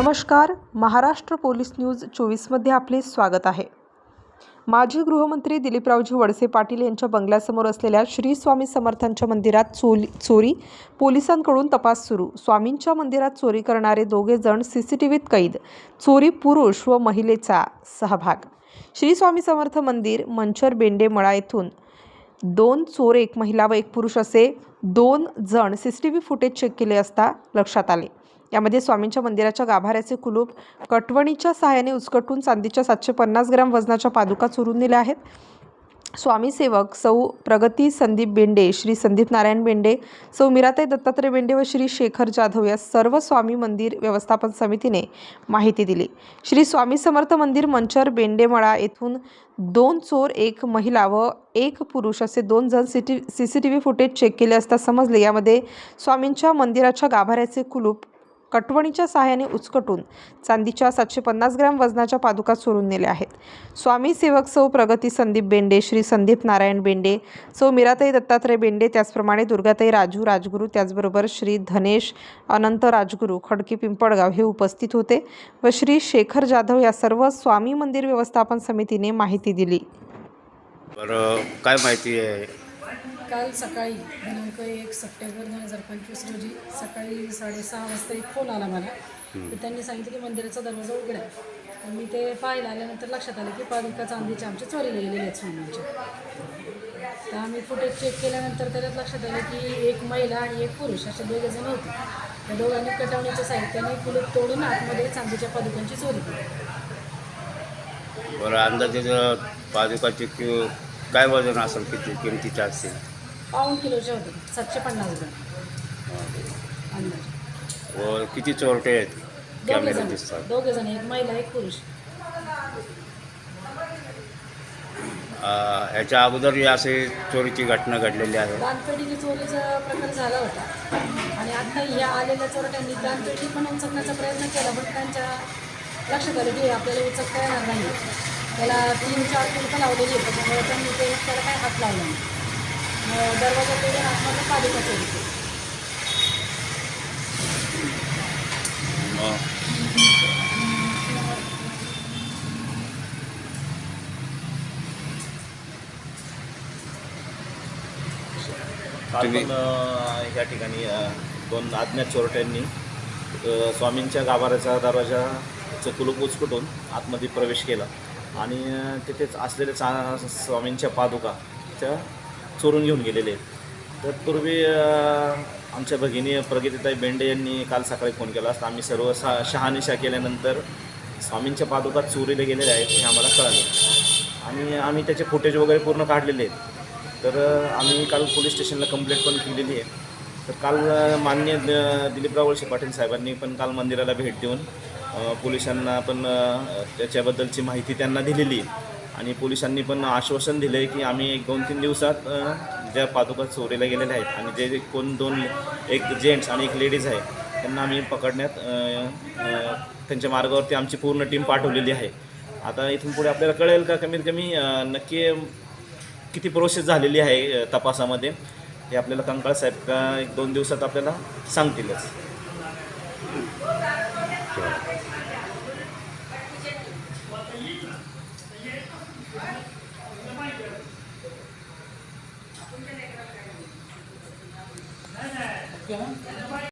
नमस्कार Maharashtra police news चोवीसमध्ये आपले स्वागत आहे. माजी गृहमंत्री दिलीपरावजी वडसे पाटील यांच्या बंगल्यासमोर असलेल्या श्री स्वामी समर्थांच्या मंदिरात चोली चोरी पोलिसांकडून तपास सुरू. स्वामींच्या मंदिरात चोरी करणारे दोघे जण सी सी टी व्हीत कैद. चोरी पुरुष व महिलेचा सहभाग. श्री स्वामी समर्थ मंदिर मंचर बेंडे मळा येथून दोन चोर एक महिला व एक पुरुष असे दोन जण C C T V footage check केले असता लक्षात आले. यामध्ये स्वामींच्या मंदिराच्या गाभाऱ्याचे कुलूप कटवणीच्या सहाय्याने उचकटून चांदीच्या सातशे पन्नास ग्राम वजनाच्या पादुका चोरून नेल्या आहेत. स्वामी सेवक सौ प्रगती संदीप बेंडे श्री संदीप नारायण बेंडे सौ मिराताई दत्तात्रय बेंडे व श्री शेखर जाधव या सर्व स्वामी मंदिर व्यवस्थापन समितीने माहिती दिली. श्री स्वामी समर्थ मंदिर मंचर बेंडेमळा येथून दोन चोर एक महिला व एक पुरुष असे दोन जण city C C T V footage check केले असता समजले. यामध्ये स्वामींच्या मंदिराच्या गाभाऱ्याचे कुलूप कटवणीच्या सहाय्याने उचकटून चांदीच्या सातशे पन्नास ग्रॅम वजनाच्या पादुका चोरून नेल्या आहेत. स्वामी सेवक सौ प्रगती संदीप बेंडे श्री संदीप नारायण बेंडे सौ मीराताई दत्तात्रय बेंडे त्याचप्रमाणे दुर्गाताई राजू राजगुरू त्याचबरोबर श्री धनेश अनंत राजगुरू खडकी पिंपळगाव हे उपस्थित होते व श्री शेखर जाधव या सर्व स्वामी मंदिर व्यवस्थापन समितीने माहिती दिली. बरं काय माहिती आहे? काल सकाळी दिनांक एक सप्टेंबर दोन हजार पंचवीस रोजी सकाळी साडेसहा वाजता एक फोन आला मला. तर त्यांनी सांगितलं की मंदिराचा दरवाजा उघडा आहे. मी ते पाहायला आल्यानंतर लक्षात आलं की पादुका चांदीच्या आमच्या चोरीला गेलेल्या आहेत स्वामींच्या तर आम्ही फुटेज चेक केल्यानंतर त्याच्यात लक्षात आलं की एक महिला आणि एक पुरुष असे दोघे जण होते. त्या दोघांनी कटावणीच्या साहित्याने कुलूप तोडून आतमध्ये चांदीच्या पादुकांची चोरी केली. बरं अंदाजे पादुकाची कि काय वजन असेल किती किमतीचे असतील पाऊण किलोचे होते सातशे पन्नास ग्रॅम. अंदाजे व किती चोरटे आहेत? दोघे जण. दिसतात. दोघे जण एक महिला एक पुरुष. अं, ह्याच्या अगोदर असे चोरीची घटना घडलेली आहे? दानपेटीची चोरीचा प्रकार झाला होता. आणि आता ह्या आलेल्या चोरट्यांनी दानपेटी पण उचकण्याचा प्रयत्न केला पण त्यांच्या लक्षात आलं की आपल्याला उचकता येणार नाही. त्याला तीन चार कुलपं लावलेली आहेत त्याच्यामुळे त्यांनी ते त्याला काय हात लावला नाही. दरवाजा आतमध्ये पालिका केली पण ह्या ठिकाणी दोन अज्ञात चोरट्यांनी स्वामींच्या गाभाऱ्याचा दरवाजाचं कुलूप उचकटून आतमध्ये प्रवेश केला. आणि तिथेच असलेल्या चा स्वामींच्या पादुका त्या चोरून घेऊन गेलेले आहेत. तर पूर्वी आमच्या भगिनी प्रगतीताई बेंडे यांनी काल सकाळी फोन केला असता. आम्ही सर्व सा शहानिशा केल्यानंतर स्वामींच्या पादुका चोरीला गेलेल्या आहेत हे आम्हाला कळालं. आणि आम्ही त्याचे फुटेज वगैरे पूर्ण काढलेले आहेत. तर आम्ही काल पोलीस स्टेशनला कंप्लेंट पण केलेली आहे. तर काल मान्य द- दिलीपराव वळसे पाटील साहेबांनी पण काल मंदिराला भेट देऊन पोलिसांना पण त्याच्याबद्दलची माहिती त्यांना दिलेली आहे. आणि पोलिसांनी पण आश्वासन दिलं आहे की आम्ही एक दोन तीन दिवसात ज्या पादुका चोरीला गेलेल्या आहेत आणि जे जे कोण दोन एक जेंट्स आणि एक लेडीज आहे त्यांना आम्ही पकडण्यात त्यांच्या मार्गावरती आमची पूर्ण टीम पाठवलेली आहे. आता इथून पुढे आपल्याला कळेल का कमीत कमी नक्की किती प्रोसेस झालेली आहे तपासामध्ये हे आपल्याला कंकाळ साहेब का एक दोन दिवसात आपल्याला सांगतीलच. কেন